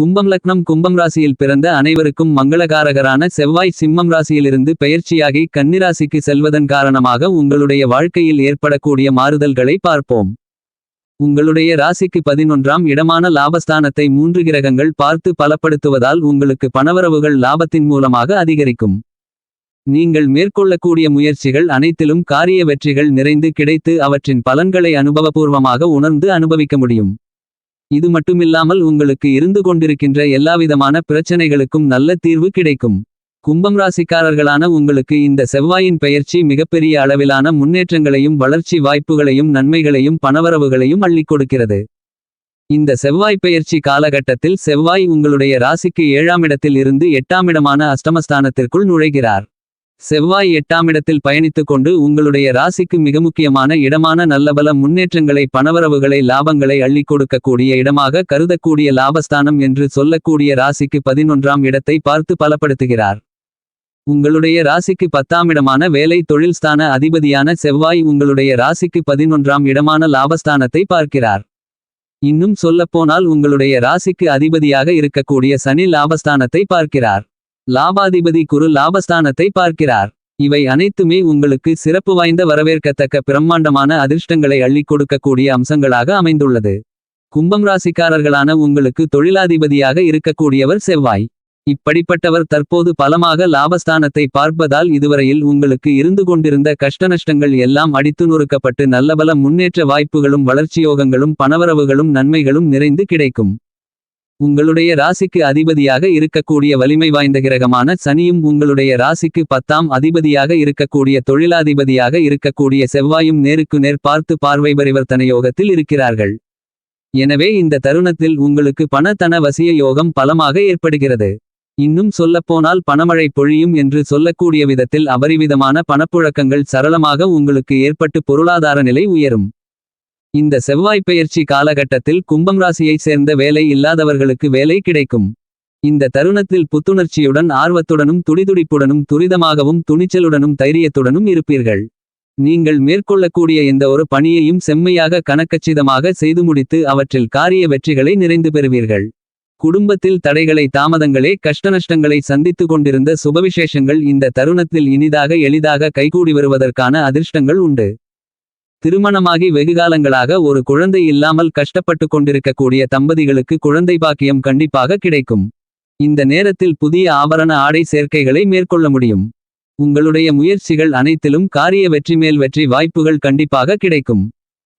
கும்பம் லக்னம் கும்பம் ராசியில் பிறந்த அனைவருக்கும் மங்களகாரகரான செவ்வாய் சிம்மம் ராசியிலிருந்து பெயர்ச்சியாகி கன்னிராசிக்கு செல்வதன் காரணமாக உங்களுடைய வாழ்க்கையில் ஏற்படக்கூடிய மாறுதல்களை பார்ப்போம். உங்களுடைய ராசிக்கு பதினொன்றாம் இடமான லாபஸ்தானத்தை மூன்று கிரகங்கள் பார்த்து பலப்படுத்துவதால் உங்களுக்கு பணவரவுகள் லாபத்தின் மூலமாக அதிகரிக்கும். நீங்கள் மேற்கொள்ளக்கூடிய முயற்சிகள் அனைத்திலும் காரிய வெற்றிகள் நிறைந்து கிடைத்து அவற்றின் பலன்களை அனுபவபூர்வமாக உணர்ந்து அனுபவிக்க முடியும். இது மட்டுமில்லாமல் உங்களுக்கு இருந்து கொண்டிருக்கின்ற எல்லாவிதமான பிரச்சனைகளுக்கும் நல்ல தீர்வு கிடைக்கும். கும்பம் ராசிக்காரர்களான உங்களுக்கு இந்த செவ்வாயின் பெயர்ச்சி மிகப்பெரிய அளவிலான முன்னேற்றங்களையும் வளர்ச்சி வாய்ப்புகளையும் நன்மைகளையும் பணவரவுகளையும் அள்ளிக் கொடுக்கிறது. இந்த செவ்வாய் பெயர்ச்சி காலகட்டத்தில் செவ்வாய் உங்களுடைய ராசிக்கு ஏழாம் இடத்தில் இருந்து எட்டாம் இடமான அஷ்டமஸ்தானத்திற்குள் நுழைகிறார். செவ்வாய் எட்டாமிடத்தில் பயணித்துக் கொண்டு உங்களுடைய ராசிக்கு மிக முக்கியமான இடமான நல்லபல முன்னேற்றங்களை பணவரவுகளை லாபங்களை அள்ளி கொடுக்கக்கூடிய இடமாக கருதக்கூடிய லாபஸ்தானம் என்று சொல்லக்கூடிய ராசிக்கு பதினொன்றாம் இடத்தை பார்த்து பலப்படுத்துகிறார். உங்களுடைய ராசிக்கு பத்தாம் இடமான வேலை தொழில் ஸ்தான அதிபதியான செவ்வாய் உங்களுடைய ராசிக்கு பதினொன்றாம் இடமான லாபஸ்தானத்தை பார்க்கிறார். இன்னும் சொல்லப்போனால் உங்களுடைய ராசிக்கு அதிபதியாக இருக்கக்கூடிய சனி லாபஸ்தானத்தை பார்க்கிறார். லாபாதிபதி குரு லாபஸ்தானத்தை பார்க்கிறார். இவை அனைத்துமே உங்களுக்கு சிறப்பு வாய்ந்த வரவேற்கத்தக்க பிரம்மாண்டமான அதிர்ஷ்டங்களை அள்ளிக் கொடுக்கக்கூடிய அம்சங்களாக அமைந்துள்ளது. கும்பம் ராசிக்காரர்களான உங்களுக்கு தொழிலாதிபதியாக இருக்கக்கூடியவர் செவ்வாய். இப்படிப்பட்டவர் தற்போது பலமாக லாபஸ்தானத்தை பார்ப்பதால் இதுவரையில் உங்களுக்கு இருந்து கொண்டிருந்த கஷ்டநஷ்டங்கள் எல்லாம் அடித்து நொறுக்கப்பட்டு நல்லபல முன்னேற்ற வாய்ப்புகளும் வளர்ச்சியோகங்களும் பணவரவுகளும் நன்மைகளும் நிறைந்து கிடைக்கும். உங்களுடைய ராசிக்கு அதிபதியாக இருக்கக்கூடிய வலிமை வாய்ந்த கிரகமான சனியும் உங்களுடைய ராசிக்கு பத்தாம் அதிபதியாக இருக்கக்கூடிய தொழிலாதிபதியாக இருக்கக்கூடிய செவ்வாயும் நேருக்கு நேர் பார்த்து பார்வை பரிவர்த்தனை யோகத்தில் இருக்கிறார்கள். எனவே இந்த தருணத்தில் உங்களுக்கு பணத்தன வசிய யோகம் பலமாக ஏற்படுகிறது. இன்னும் சொல்லப்போனால் பணமழை பொழியும் என்று சொல்லக்கூடிய விதத்தில் அபரிவிதமான பணப்புழக்கங்கள் சரளமாக உங்களுக்கு ஏற்பட்டு பொருளாதார நிலை உயரும். இந்த செவ்வாய் பெயர்ச்சி காலகட்டத்தில் கும்பம் ராசியைச் சேர்ந்த வேலை இல்லாதவர்களுக்கு வேலை கிடைக்கும். இந்த தருணத்தில் புத்துணர்ச்சியுடன் ஆர்வத்துடனும் துடிதுடிப்புடனும் துரிதமாகவும் துணிச்சலுடனும் தைரியத்துடனும் இருப்பீர்கள். நீங்கள் மேற்கொள்ளக்கூடிய எந்த ஒரு பணியையும் செம்மையாக கணக்கச்சிதமாக செய்து முடித்து அவற்றில் காரிய வெற்றிகளை நிறைந்து பெறுவீர்கள். குடும்பத்தில் தடைகளை தாமதங்களே கஷ்டநஷ்டங்களை சந்தித்து கொண்டிருந்த சுபவிசேஷங்கள் இந்த தருணத்தில் இனிதாக எளிதாக கைகூடி வருவதற்கான அதிர்ஷ்டங்கள் உண்டு. திருமணமாகி வெகுகாலங்களாக ஒரு குழந்தை இல்லாமல் கஷ்டப்பட்டு கொண்டிருக்கக்கூடிய தம்பதிகளுக்கு குழந்தை பாக்கியம் கண்டிப்பாக கிடைக்கும். இந்த நேரத்தில் புதிய ஆபரண ஆடை சேர்க்கைகளை மேற்கொள்ள முடியும். உங்களுடைய முயற்சிகள் அனைத்திலும் காரிய வெற்றி மேல் வெற்றி வாய்ப்புகள் கண்டிப்பாக கிடைக்கும்.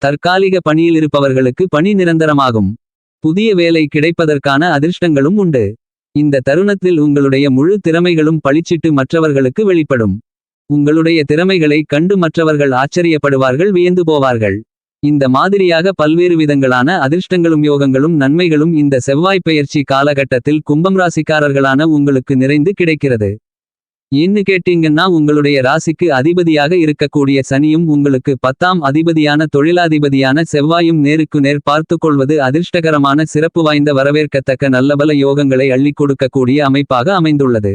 தற்காலிக பணியில் இருப்பவர்களுக்கு பணி நிரந்தரமாகும். புதிய வேலை கிடைப்பதற்கான அதிர்ஷ்டங்களும் உண்டு. இந்த தருணத்தில் உங்களுடைய முழு திறமைகளும் பளிச்சிட்டு மற்றவர்களுக்கு வெளிப்படும். உங்களுடைய திறமைகளை கண்டு மற்றவர்கள் ஆச்சரியப்படுவார்கள் வியந்து போவார்கள். இந்த மாதிரியாக பல்வேறு விதங்களான அதிர்ஷ்டங்களும் யோகங்களும் நன்மைகளும் இந்த செவ்வாய் பெயர்ச்சி காலகட்டத்தில் கும்பம் ராசிக்காரர்களான உங்களுக்கு நிறைந்து கிடைக்கிறது. என்ன கேட்டீங்கன்னா உங்களுடைய ராசிக்கு அதிபதியாக இருக்கக்கூடிய சனியும் உங்களுக்கு பத்தாம் அதிபதியான தொழிலாதிபதியான செவ்வாயும் நேருக்கு நேர் பார்த்து கொள்வது அதிர்ஷ்டகரமான சிறப்பு வாய்ந்த வரவேற்கத்தக்க நல்லபல யோகங்களை அள்ளிக் கொடுக்கக்கூடிய அமைப்பாக அமைந்துள்ளது.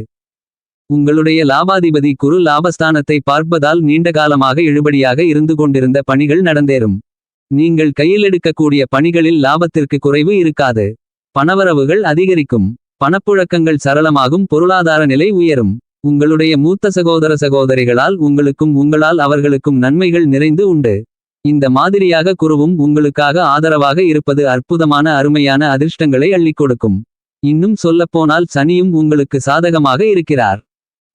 உங்களுடைய லாபாதிபதி குரு லாபஸ்தானத்தை பார்ப்பதால் நீண்ட காலமாக இழுபடியாக இருந்து கொண்டிருந்த பணிகள் நடந்தேறும். நீங்கள் கையில் எடுக்கக்கூடிய பணிகளில் லாபத்திற்கு குறைவு இருக்காது. பணவரவுகள் அதிகரிக்கும். பணப்புழக்கங்கள் சரளமாகும். பொருளாதார நிலை உயரும். உங்களுடைய மூத்த சகோதர சகோதரிகளால் உங்களுக்கும் உங்களால் அவர்களுக்கும் நன்மைகள் நிறைந்து உண்டு. இந்த மாதிரியாக குருவும் உங்களுக்காக ஆதரவாக இருப்பது அற்புதமான அருமையான அதிர்ஷ்டங்களை அள்ளிக் கொடுக்கும். இன்னும் சொல்லப்போனால் சனியும் உங்களுக்கு சாதகமாக இருக்கிறார்.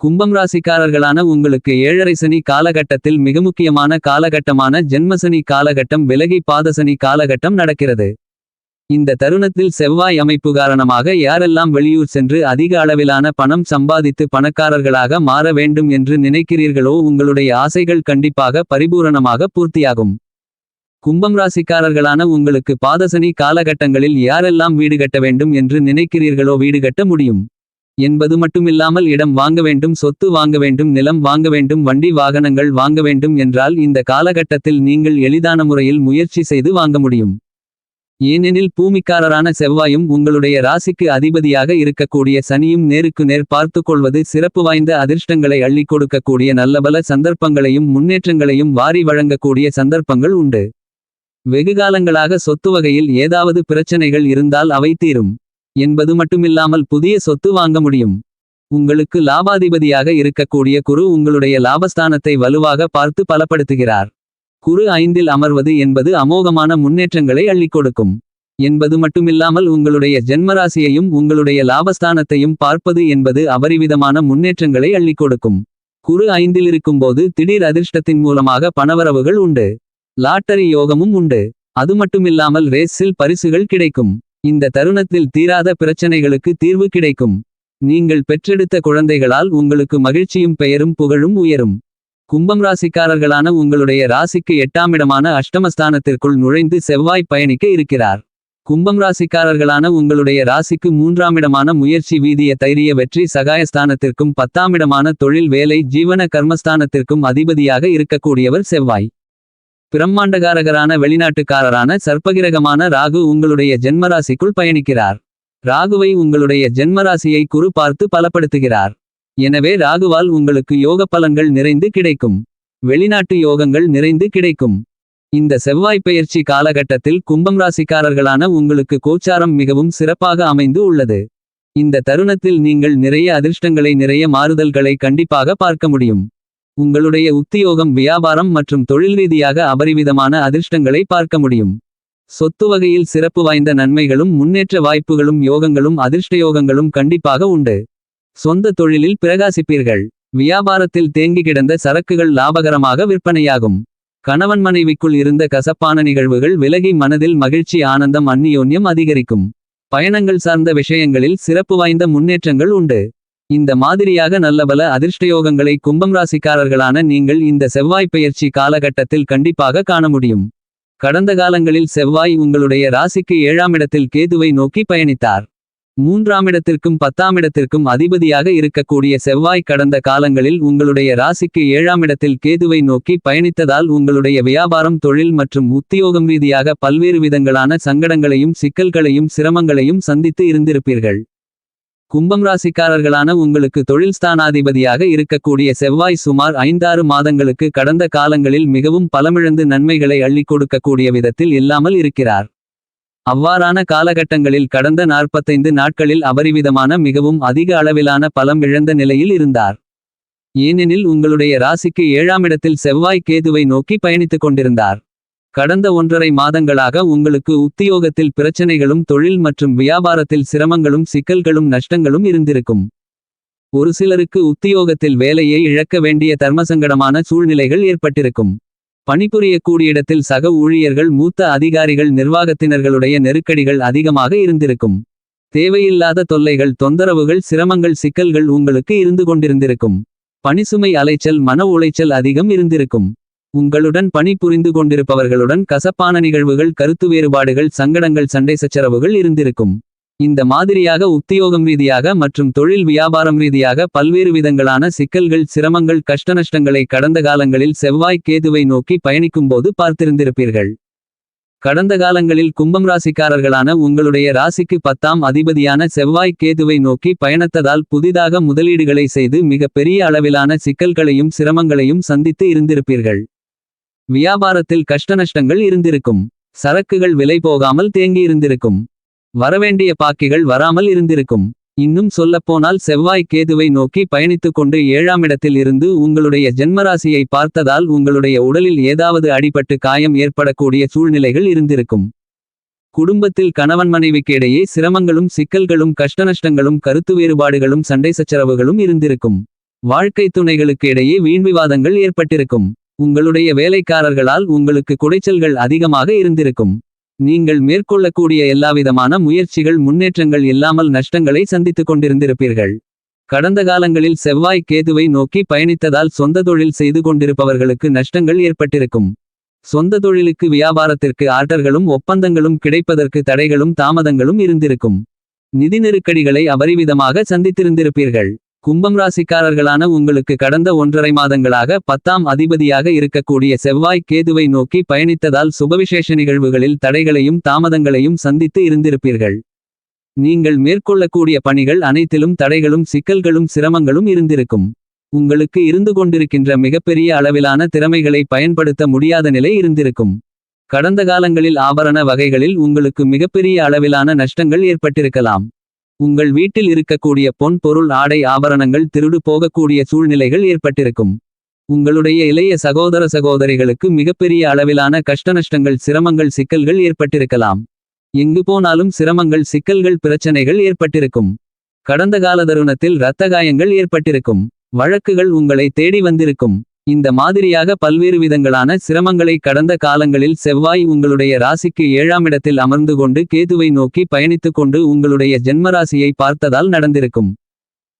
கும்பம் ராசிக்காரர்களான உங்களுக்கு ஏழரை சனி காலகட்டத்தில் மிக முக்கியமான காலகட்டமான ஜென்மசனி காலகட்டம் விலகி பாதசனி காலகட்டம் நடக்கிறது. இந்த தருணத்தில் செவ்வாய் அமைப்பு காரணமாக யாரெல்லாம் வெளியூர் சென்று அதிக அளவிலான பணம் சம்பாதித்து பணக்காரர்களாக மாற வேண்டும் என்று நினைக்கிறீர்களோ உங்களுடைய ஆசைகள் கண்டிப்பாக பரிபூரணமாக பூர்த்தியாகும். கும்பம் ராசிக்காரர்களான உங்களுக்கு பாதசனி காலகட்டங்களில் யாரெல்லாம் வீடு கட்ட வேண்டும் என்று நினைக்கிறீர்களோ வீடு கட்ட முடியும். என்பது மட்டுமில்லாமல் இடம் வாங்க வேண்டும் சொத்து வாங்க வேண்டும் நிலம் வாங்க வேண்டும் வண்டி வாகனங்கள் வாங்க வேண்டும் என்றால் இந்த காலகட்டத்தில் நீங்கள் எளிதான முறையில் முயற்சி செய்து வாங்க முடியும். ஏனெனில் பூமிக்காரரான செவ்வாயும் உங்களுடைய ராசிக்கு அதிபதியாக இருக்கக்கூடிய சனியும் நேருக்கு நேர் பார்த்துக்கொள்வது சிறப்பு வாய்ந்த அதிர்ஷ்டங்களை அள்ளிக் கொடுக்கக்கூடிய நல்லபல சந்தர்ப்பங்களையும் முன்னேற்றங்களையும் வாரி வழங்கக்கூடிய சந்தர்ப்பங்கள் உண்டு. வெகுகாலங்களாக சொத்து வகையில் ஏதாவது பிரச்சனைகள் இருந்தால் அவை தீரும். என்பது மட்டுமில்லாமல் புதிய சொத்து வாங்க முடியும். உங்களுக்கு லாபாதிபதியாக இருக்கக்கூடிய குரு உங்களுடைய லாபஸ்தானத்தை வலுவாக பார்த்து பலப்படுத்துகிறார். குரு ஐந்தில் அமர்வது என்பது அமோகமான முன்னேற்றங்களை அள்ளிக் கொடுக்கும். என்பது மட்டுமில்லாமல் உங்களுடைய ஜென்மராசியையும் உங்களுடைய லாபஸ்தானத்தையும் பார்ப்பது என்பது அபரிவிதமான முன்னேற்றங்களை அள்ளிக் கொடுக்கும். குரு ஐந்தில் இருக்கும்போது திடீர் அதிர்ஷ்டத்தின் மூலமாக பணவரவுகள் உண்டு. லாட்டரி யோகமும் உண்டு. அது மட்டுமில்லாமல் ரேஸில் பரிசுகள் கிடைக்கும். இந்த தருணத்தில் தீராத பிரச்சனைகளுக்கு தீர்வு கிடைக்கும். நீங்கள் பெற்றெடுத்த குழந்தைகளால் உங்களுக்கு மகிழ்ச்சியும் பெயரும் புகழும் உயரும். கும்பம் ராசிக்காரர்களான உங்களுடைய ராசிக்கு எட்டாமிடமான அஷ்டமஸ்தானத்திற்குள் நுழைந்து செவ்வாய் பயணிக்க இருக்கிறார். கும்பம் ராசிக்காரர்களான உங்களுடைய ராசிக்கு மூன்றாமிடமான முயற்சி வீதிய தைரிய வெற்றி சகாயஸ்தானத்திற்கும் பத்தாமிடமான தொழில் வேலை ஜீவன கர்மஸ்தானத்திற்கும் அதிபதியாக இருக்கக்கூடியவர் செவ்வாய். பிரம்மாண்டகாரகரான வெளிநாட்டுக்காரரான சர்ப்பகிரகமான ராகு உங்களுடைய ஜென்மராசிக்குள் பயணிக்கிறார். ராகுவை உங்களுடைய ஜென்மராசியை குறு பார்த்து பலப்படுத்துகிறார். எனவே ராகுவால் உங்களுக்கு யோக பலன்கள் நிறைந்து கிடைக்கும். வெளிநாட்டு யோகங்கள் நிறைந்து கிடைக்கும். இந்த செவ்வாய் பெயர்ச்சி காலகட்டத்தில் கும்பம் ராசிக்காரர்களான உங்களுக்கு கோச்சாரம் மிகவும் சிறப்பாக அமைந்து உள்ளது. இந்த தருணத்தில் நீங்கள் நிறைய அதிர்ஷ்டங்களை நிறைய மாறுதல்களை கண்டிப்பாக பார்க்க முடியும். உங்களுடைய உத்தியோகம் வியாபாரம் மற்றும் தொழில் ரீதியாக அபரிவிதமான அதிர்ஷ்டங்களை பார்க்க முடியும். சொத்து வகையில் சிறப்பு வாய்ந்த நன்மைகளும் முன்னேற்ற வாய்ப்புகளும் யோகங்களும் அதிர்ஷ்டயோகங்களும் கண்டிப்பாக உண்டு. சொந்த தொழிலில் பிரகாசிப்பீர்கள். வியாபாரத்தில் தேங்கி கிடந்த சரக்குகள் லாபகரமாக விற்பனையாகும். கணவன் மனைவிக்குள் இருந்த கசப்பான நிகழ்வுகள் விலகி மனதில் மகிழ்ச்சி ஆனந்தம் அந்நியோன்யம் அதிகரிக்கும். பயணங்கள் சார்ந்த விஷயங்களில் சிறப்பு வாய்ந்த முன்னேற்றங்கள் உண்டு. இந்த மாதிரியாக நல்லபல அதிர்ஷ்டயோகங்களை கும்பம் ராசிக்காரர்களான நீங்கள் இந்த செவ்வாய் பெயர்ச்சி காலகட்டத்தில் கண்டிப்பாக காண முடியும். கடந்த காலங்களில் செவ்வாய் உங்களுடைய ராசிக்கு ஏழாம் இடத்தில் கேதுவை நோக்கி பயணித்தார். மூன்றாம் இடத்திற்கும் பத்தாம் இடத்திற்கும் அதிபதியாக இருக்கக்கூடிய செவ்வாய் கடந்த காலங்களில் உங்களுடைய ராசிக்கு ஏழாம் இடத்தில் கேதுவை நோக்கி பயணித்ததால் உங்களுடைய வியாபாரம் தொழில் மற்றும் உத்தியோகம் ரீதியாக பல்வேறு விதங்களான சங்கடங்களையும் சிக்கல்களையும் சிரமங்களையும் சந்தித்து இருந்திருப்பீர்கள். கும்பம் ராசிக்காரர்களான உங்களுக்கு தொழில் ஸ்தானாதிபதியாக இருக்கக்கூடிய செவ்வாய் சுமார் ஐந்தாறு மாதங்களுக்கு கடந்த காலங்களில் மிகவும் பலமிழந்து நன்மைகளை அள்ளிக் கொடுக்கக்கூடிய விதத்தில் இல்லாமல் இருக்கிறார். அவ்வாறான காலகட்டங்களில் கடந்த நாற்பத்தைந்து நாட்களில் அபரிவிதமான மிகவும் அதிக அளவிலான பலம் இழந்த நிலையில் இருந்தார். ஏனெனில் உங்களுடைய ராசிக்கு ஏழாம் இடத்தில் செவ்வாய் கேதுவை நோக்கி பயணித்துக் கொண்டிருந்தார். கடந்த ஒன்றரை மாதங்களாக உங்களுக்கு உத்தியோகத்தில் பிரச்சனைகளும் தொழில் மற்றும் வியாபாரத்தில் சிரமங்களும் சிக்கல்களும் நஷ்டங்களும் இருந்திருக்கும். ஒரு சிலருக்கு உத்தியோகத்தில் வேலையை இழக்க வேண்டிய தர்மசங்கடமான சூழ்நிலைகள் ஏற்பட்டிருக்கும். பணிபுரியக்கூடிய இடத்தில் சக ஊழியர்கள் மூத்த அதிகாரிகள் நிர்வாகத்தினர்களுடைய நெருக்கடிகள் அதிகமாக இருந்திருக்கும். தேவையில்லாத தொல்லைகள் தொந்தரவுகள் சிரமங்கள் சிக்கல்கள் உங்களுக்கு இருந்து கொண்டிருந்திருக்கும். பணிசுமை அலைச்சல் மன உளைச்சல் அதிகம் இருந்திருக்கும். உங்களுடன் பணி புரிந்து கொண்டிருப்பவர்களுடன் கசப்பான நிகழ்வுகள் கருத்து வேறுபாடுகள் சங்கடங்கள் சண்டை சச்சரவுகள் இருந்திருக்கும். இந்த மாதிரியாக உத்தியோகம் ரீதியாக மற்றும் தொழில் வியாபாரம் ரீதியாக பல்வேறு விதங்களான சிக்கல்கள் சிரமங்கள் கஷ்டநஷ்டங்களை கடந்த காலங்களில் செவ்வாய் கேதுவை நோக்கி பயணிக்கும்போது பார்த்திருந்திருப்பீர்கள். கடந்த காலங்களில் கும்பம் ராசிக்காரர்களான உங்களுடைய ராசிக்கு பத்தாம் அதிபதியான செவ்வாய் கேதுவை நோக்கி பயணத்ததால் புதிதாக முதலீடுகளை செய்து மிக பெரிய அளவிலான சிக்கல்களையும் சிரமங்களையும் சந்தித்து இருந்திருப்பீர்கள். வியாபாரத்தில் கஷ்டநஷ்டங்கள் இருந்திருக்கும். சரக்குகள் விலை போகாமல் தேங்கியிருந்திருக்கும் வரவேண்டிய பாக்கிகள் வராமல் இருந்திருக்கும். இன்னும் சொல்லப்போனால் செவ்வாய் கேதுவை நோக்கி பயணித்துக் கொண்டு ஏழாம் இடத்தில் இருந்து உங்களுடைய ஜென்மராசியை பார்த்ததால் உங்களுடைய உடலில் ஏதாவது அடிபட்டு காயம் ஏற்படக்கூடிய சூழ்நிலைகள் இருந்திருக்கும். குடும்பத்தில் கணவன் மனைவிக்கு இடையே சிரமங்களும் சிக்கல்களும் கஷ்டநஷ்டங்களும் கருத்து வேறுபாடுகளும் சண்டை சச்சரவுகளும் இருந்திருக்கும். வாழ்க்கை துணைகளுக்கு இடையே வீண்விவாதங்கள் ஏற்பட்டிருக்கும். உங்களுடைய வேலைக்காரர்களால் உங்களுக்கு குடைச்சல்கள் அதிகமாக இருந்திருக்கும். நீங்கள் மேற்கொள்ளக்கூடிய எல்லாவிதமான முயற்சிகள் முன்னேற்றங்கள் இல்லாமல் நஷ்டங்களை சந்தித்துக் கொண்டிருந்திருப்பீர்கள். கடந்த காலங்களில் செவ்வாய் கேதுவை நோக்கி பயணித்ததால் சொந்த தொழில் செய்து கொண்டிருப்பவர்களுக்கு நஷ்டங்கள் ஏற்பட்டிருக்கும். சொந்த தொழிலுக்கு வியாபாரத்திற்கு ஆர்டர்களும் ஒப்பந்தங்களும் கிடைப்பதற்கு தடைகளும் தாமதங்களும் இருந்திருக்கும். நிதி நெருக்கடிகளை அபரிவிதமாக சந்தித்திருந்திருப்பீர்கள். கும்பம் ராசிக்காரர்களான உங்களுக்கு கடந்த ஒன்றரை மாதங்களாக பத்தாம் அதிபதியாக இருக்கக்கூடிய செவ்வாய் கேதுவை நோக்கி பயணித்ததால் சுபவிசேஷ நிகழ்வுகளில் தடைகளையும் தாமதங்களையும் சந்தித்து இருந்திருப்பீர்கள். நீங்கள் மேற்கொள்ளக்கூடிய பணிகள் அனைத்திலும் தடைகளும் சிக்கல்களும் சிரமங்களும் இருந்திருக்கும். உங்களுக்கு இருந்து கொண்டிருக்கின்ற மிகப்பெரிய அளவிலான திறமைகளை பயன்படுத்த முடியாத நிலை இருந்திருக்கும். கடந்த காலங்களில் ஆபரண வகைகளில் உங்களுக்கு மிகப்பெரிய அளவிலான நஷ்டங்கள் ஏற்பட்டிருக்கலாம். உங்கள் வீட்டில் இருக்கக்கூடிய பொன் பொருள் ஆடை ஆபரணங்கள் திருடு போகக்கூடிய சூழ்நிலைகள் ஏற்பட்டிருக்கும். உங்களுடைய இளைய சகோதர சகோதரிகளுக்கு மிகப்பெரிய அளவிலான கஷ்டநஷ்டங்கள் சிரமங்கள் சிக்கல்கள் ஏற்பட்டிருக்கலாம். எங்கு போனாலும் சிரமங்கள் சிக்கல்கள் பிரச்சனைகள் ஏற்பட்டிருக்கும். கடந்த கால தருணத்தில் இரத்த காயங்கள் ஏற்பட்டிருக்கும். வழக்குகள் உங்களை தேடி வந்திருக்கும். இந்த மாதிரியாக பல்வேறு விதங்களான சிரமங்களை கடந்த காலங்களில் செவ்வாய் உங்களுடைய ராசிக்கு ஏழாமிடத்தில் அமர்ந்து கொண்டு கேதுவை நோக்கி பயணித்துக் கொண்டு உங்களுடைய ஜென்மராசியை பார்த்ததால் நடந்திருக்கும்.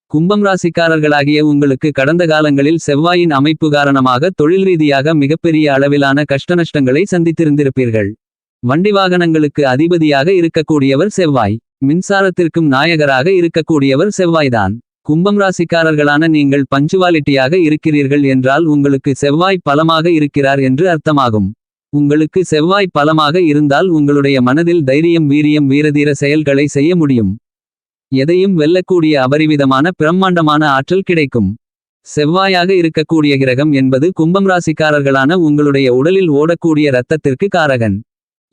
கும்பம் ராசிக்காரர்களாகிய உங்களுக்கு கடந்த காலங்களில் செவ்வாயின் அமைப்பு காரணமாக தொழில் ரீதியாக மிகப்பெரிய அளவிலான கஷ்டநஷ்டங்களை சந்தித்திருந்திருப்பீர்கள். வண்டி வாகனங்களுக்கு அதிபதியாக இருக்கக்கூடியவர் செவ்வாய். மின்சாரத்திற்கும் நாயகராக இருக்கக்கூடியவர் செவ்வாய்தான். கும்பம் ராசிக்காரர்களான நீங்கள் பஞ்சுவாலிட்டியாக இருக்கிறீர்கள் என்றால் உங்களுக்கு செவ்வாய் பலமாக இருக்கிறார் என்று அர்த்தமாகும். உங்களுக்கு செவ்வாய் பலமாக இருந்தால் உங்களுடைய மனதில் தைரியம் வீரியம் வீரதீர செயல்களை செய்ய முடியும். எதையும் வெல்லக்கூடிய அபரிவிதமான பிரம்மாண்டமான ஆற்றல் கிடைக்கும். செவ்வாயாக இருக்கக்கூடிய கிரகம் என்பது கும்பம் ராசிக்காரர்களான உங்களுடைய உடலில் ஓடக்கூடிய இரத்தத்திற்கு காரகன்.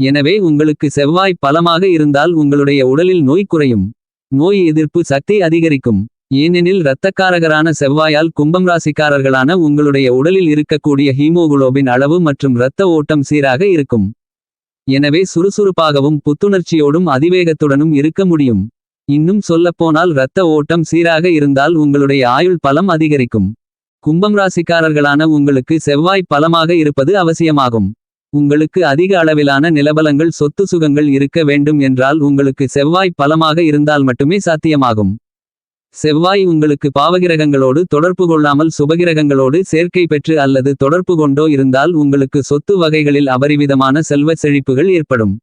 எனவே உங்களுக்கு செவ்வாய் பலமாக இருந்தால் உங்களுடைய உடலில் நோய் குறையும். நோய் எதிர்ப்பு சக்தி அதிகரிக்கும். ஏனெனில் இரத்தக்காரகரான செவ்வாயால் கும்பம் ராசிக்காரர்களான உங்களுடைய உடலில் இருக்கக்கூடிய ஹீமோகுளோபின் அளவு மற்றும் இரத்த ஓட்டம் சீராக இருக்கும். எனவே சுறுசுறுப்பாகவும் புத்துணர்ச்சியோடும் அதிவேகத்துடனும் இருக்க முடியும். இன்னும் சொல்லப்போனால் இரத்த ஓட்டம் சீராக இருந்தால் உங்களுடைய ஆயுள் பலம் அதிகரிக்கும். கும்பம் ராசிக்காரர்களான உங்களுக்கு செவ்வாய் பலமாக இருப்பது அவசியமாகும். உங்களுக்கு அதிக அளவிலான நிலபலங்கள் சொத்து சுகங்கள் இருக்க வேண்டும் என்றால் உங்களுக்கு செவ்வாய் பலமாக இருந்தால் மட்டுமே சாத்தியமாகும். செவ்வாய் உங்களுக்கு பாவகிரகங்களோடு தொடர்பு கொள்ளாமல் சுபகிரகங்களோடு சேர்க்கை பெற்று அல்லது தொடர்பு கொண்டோ இருந்தால் உங்களுக்கு சொத்து வகைகளில் அபரிவிதமான செல்வச் செழிப்புகள் ஏற்படும்.